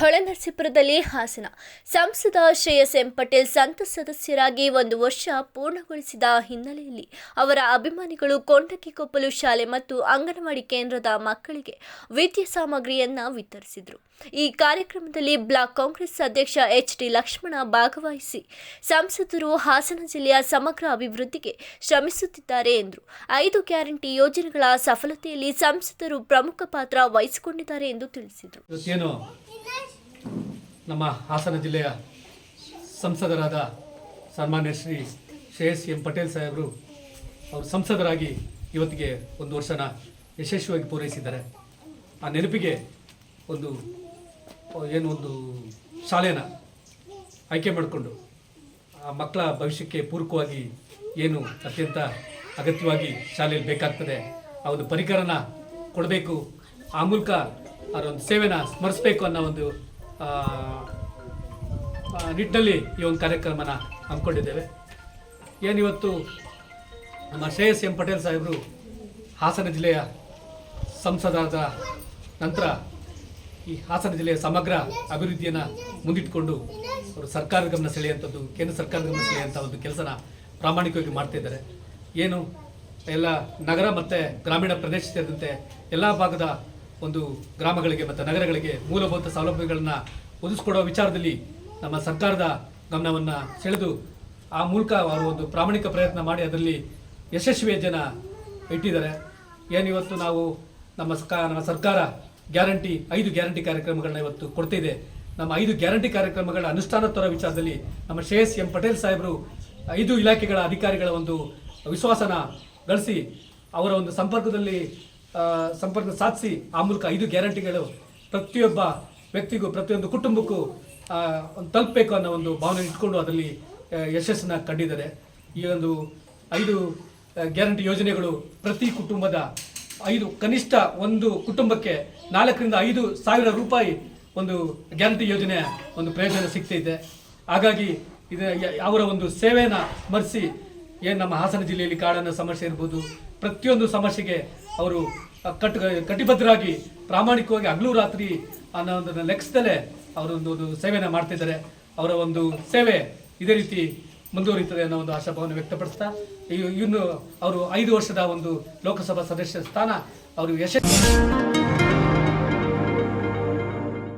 ಹೊಳೆನರಸೀಪುರದಲ್ಲಿ ಹಾಸನ. ಸಂಸದ ಶ್ರೇಯಸ್ ಎಂ ಪಟೇಲ್ ಸಂತ ಸದಸ್ಯರಾಗಿ ಒಂದು ವರ್ಷ ಪೂರ್ಣಗೊಳಿಸಿದ ಹಿನ್ನೆಲೆಯಲ್ಲಿ ಅವರ ಅಭಿಮಾನಿಗಳು ಕೊಂಡಕಿಕೊಪ್ಪಲು ಶಾಲೆ ಮತ್ತು ಅಂಗನವಾಡಿ ಕೇಂದ್ರದ ಮಕ್ಕಳಿಗೆ ವಿದ್ಯಾ ಸಾಮಗ್ರಿಯನ್ನ ವಿತರಿಸಿದರು. ಈ ಕಾರ್ಯಕ್ರಮದಲ್ಲಿ ಬ್ಲಾಕ್ ಕಾಂಗ್ರೆಸ್ ಅಧ್ಯಕ್ಷ ಎಚ್ ಡಿ ಲಕ್ಷ್ಮಣ ಭಾಗವಹಿಸಿ ಸಂಸದರು ಹಾಸನ ಜಿಲ್ಲೆಯ ಸಮಗ್ರ ಅಭಿವೃದ್ಧಿಗೆ ಶ್ರಮಿಸುತ್ತಿದ್ದಾರೆ ಎಂದರು. ಐದು ಗ್ಯಾರಂಟಿ ಯೋಜನೆಗಳ ಸಫಲತೆಯಲ್ಲಿ ಸಂಸದರು ಪ್ರಮುಖ ಪಾತ್ರ ವಹಿಸಿಕೊಂಡಿದ್ದಾರೆ ಎಂದು ತಿಳಿಸಿದರು. ನಮ್ಮ ಹಾಸನ ಜಿಲ್ಲೆಯ ಸಂಸದರಾದ ಸನ್ಮಾನ್ಯ ಶ್ರೀ ಶ್ರೇಯಸ್ ಎಂ ಪಟೇಲ್ ಸಾಹೇಬರು ಅವರು ಸಂಸದರಾಗಿ ಇವತ್ತಿಗೆ ಒಂದು ವರ್ಷನ ಯಶಸ್ವಿಯಾಗಿ ಪೂರೈಸಿದ್ದಾರೆ. ಆ ನೆನಪಿಗೆ ಒಂದು, ಏನು ಒಂದು ಶಾಲೆನ ಆಯ್ಕೆ ಮಾಡಿಕೊಂಡು ಆ ಮಕ್ಕಳ ಭವಿಷ್ಯಕ್ಕೆ ಪೂರಕವಾಗಿ ಏನು ಅತ್ಯಂತ ಅಗತ್ಯವಾಗಿ ಶಾಲೆಯಲ್ಲಿ ಬೇಕಾಗ್ತದೆ, ಆ ಒಂದು ಪರಿಕರನ ಕೊಡಬೇಕು, ಆ ಮೂಲಕ ಅವರೊಂದು ಸೇವೆನ ಸ್ಮರಿಸಬೇಕು ಅನ್ನೋ ಒಂದು ನಿಟ್ಟಿನಲ್ಲಿ ಈ ಒಂದು ಕಾರ್ಯಕ್ರಮನ ಹಮ್ಮಿಕೊಂಡಿದ್ದೇವೆ. ಏನಿವತ್ತು ನಮ್ಮ ಶ್ರೇಯಸ್ ಎಂ ಪಟೇಲ್ ಸಾಹೇಬರು ಹಾಸನ ಜಿಲ್ಲೆಯ ಸಂಸದಾದ ನಂತರ ಈ ಹಾಸನ ಜಿಲ್ಲೆಯ ಸಮಗ್ರ ಅಭಿವೃದ್ಧಿಯನ್ನು ಮುಂದಿಟ್ಟುಕೊಂಡು ಅವರು ಸರ್ಕಾರದ ಗಮನ ಸೆಳೆಯುವಂಥದ್ದು, ಕೇಂದ್ರ ಸರ್ಕಾರದ ಗಮನ ಸೆಳೆಯುವಂಥ ಒಂದು ಕೆಲಸನ ಪ್ರಾಮಾಣಿಕವಾಗಿ ಮಾಡ್ತಾ ಇದ್ದಾರೆ. ಏನು ಎಲ್ಲ ನಗರ ಮತ್ತು ಗ್ರಾಮೀಣ ಪ್ರದೇಶ ಸೇರಿದಂತೆ ಎಲ್ಲ ಭಾಗದ ಒಂದು ಗ್ರಾಮಗಳಿಗೆ ಮತ್ತು ನಗರಗಳಿಗೆ ಮೂಲಭೂತ ಸೌಲಭ್ಯಗಳನ್ನು ಒದಗಿಸ್ಕೊಡೋ ವಿಚಾರದಲ್ಲಿ ನಮ್ಮ ಸರ್ಕಾರದ ಗಮನವನ್ನು ಸೆಳೆದು ಆ ಮೂಲಕ ಅವರು ಒಂದು ಪ್ರಾಮಾಣಿಕ ಪ್ರಯತ್ನ ಮಾಡಿ ಅದರಲ್ಲಿ ಯಶಸ್ವಿ ಜನ ಇಟ್ಟಿದ್ದಾರೆ. ಏನಿವತ್ತು ನಾವು ನಮ್ಮ ನಮ್ಮ ಸರ್ಕಾರ ಗ್ಯಾರಂಟಿ, ಐದು ಗ್ಯಾರಂಟಿ ಕಾರ್ಯಕ್ರಮಗಳನ್ನ ಇವತ್ತು ಕೊಡ್ತಿದೆ. ನಮ್ಮ ಐದು ಗ್ಯಾರಂಟಿ ಕಾರ್ಯಕ್ರಮಗಳ ಅನುಷ್ಠಾನ ತರೋ ವಿಚಾರದಲ್ಲಿ ನಮ್ಮ ಶ್ರೇಯಸ್ ಎಂ. ಪಟೇಲ್ ಸಾಹೇಬರು ಐದು ಇಲಾಖೆಗಳ ಅಧಿಕಾರಿಗಳ ಒಂದು ವಿಶ್ವಾಸನ ಗಳಿಸಿ ಅವರ ಒಂದು ಸಂಪರ್ಕದಲ್ಲಿ ಸಂಪರ್ಕ ಸಾಧಿಸಿ ಆ ಮೂಲಕ ಐದು ಗ್ಯಾರಂಟಿಗಳು ಪ್ರತಿಯೊಬ್ಬ ವ್ಯಕ್ತಿಗೂ, ಪ್ರತಿಯೊಂದು ಕುಟುಂಬಕ್ಕೂ ಒಂದು ತಲುಪಬೇಕು ಅನ್ನೋ ಒಂದು ಭಾವನೆ ಇಟ್ಕೊಂಡು ಅದರಲ್ಲಿ ಯಶಸ್ಸನ್ನು ಕಂಡಿದ್ದಾರೆ. ಈ ಒಂದು ಐದು ಗ್ಯಾರಂಟಿ ಯೋಜನೆಗಳು ಪ್ರತಿ ಕುಟುಂಬದ ಐದು, ಕನಿಷ್ಠ ಒಂದು ಕುಟುಂಬಕ್ಕೆ ನಾಲ್ಕರಿಂದ ಐದು ಸಾವಿರ ರೂಪಾಯಿ ಒಂದು ಗ್ಯಾರಂಟಿ ಯೋಜನೆ ಒಂದು ಪ್ರಯೋಜನ ಸಿಗ್ತೈತೆ ಹಾಗಾಗಿ ಇದು ಅವರ ಒಂದು ಸೇವೆಯನ್ನು ಸ್ಮರಿಸಿ ಏನು ನಮ್ಮ ಹಾಸನ ಜಿಲ್ಲೆಯಲ್ಲಿ ಕಾಡನ್ನು ಸಮಸ್ಯೆ ಇರ್ಬೋದು, ಪ್ರತಿಯೊಂದು ಸಮಸ್ಯೆಗೆ ಅವರು ಕಟ್, ಕಟಿಬದ್ಧರಾಗಿ ಪ್ರಾಮಾಣಿಕವಾಗಿ ಹಗಲು ರಾತ್ರಿ ಅನ್ನೋ ಒಂದು ಲೆಕ್ಸದಲ್ಲೇ ಅವರೊಂದು ಒಂದು ಸೇವೆಯನ್ನು ಮಾಡ್ತಿದ್ದಾರೆ. ಅವರ ಒಂದು ಸೇವೆ ಇದೇ ರೀತಿ ಮುಂದುವರಿಯುತ್ತದೆ ಅನ್ನೋ ಒಂದು ಆಶಾಭಾವನೆ ವ್ಯಕ್ತಪಡಿಸ್ತಾ ಇನ್ನು ಅವರು ಐದು ವರ್ಷದ ಒಂದು ಲೋಕಸಭಾ ಸದಸ್ಯ ಸ್ಥಾನ, ಅವರು ಯಶಸ್ವಿ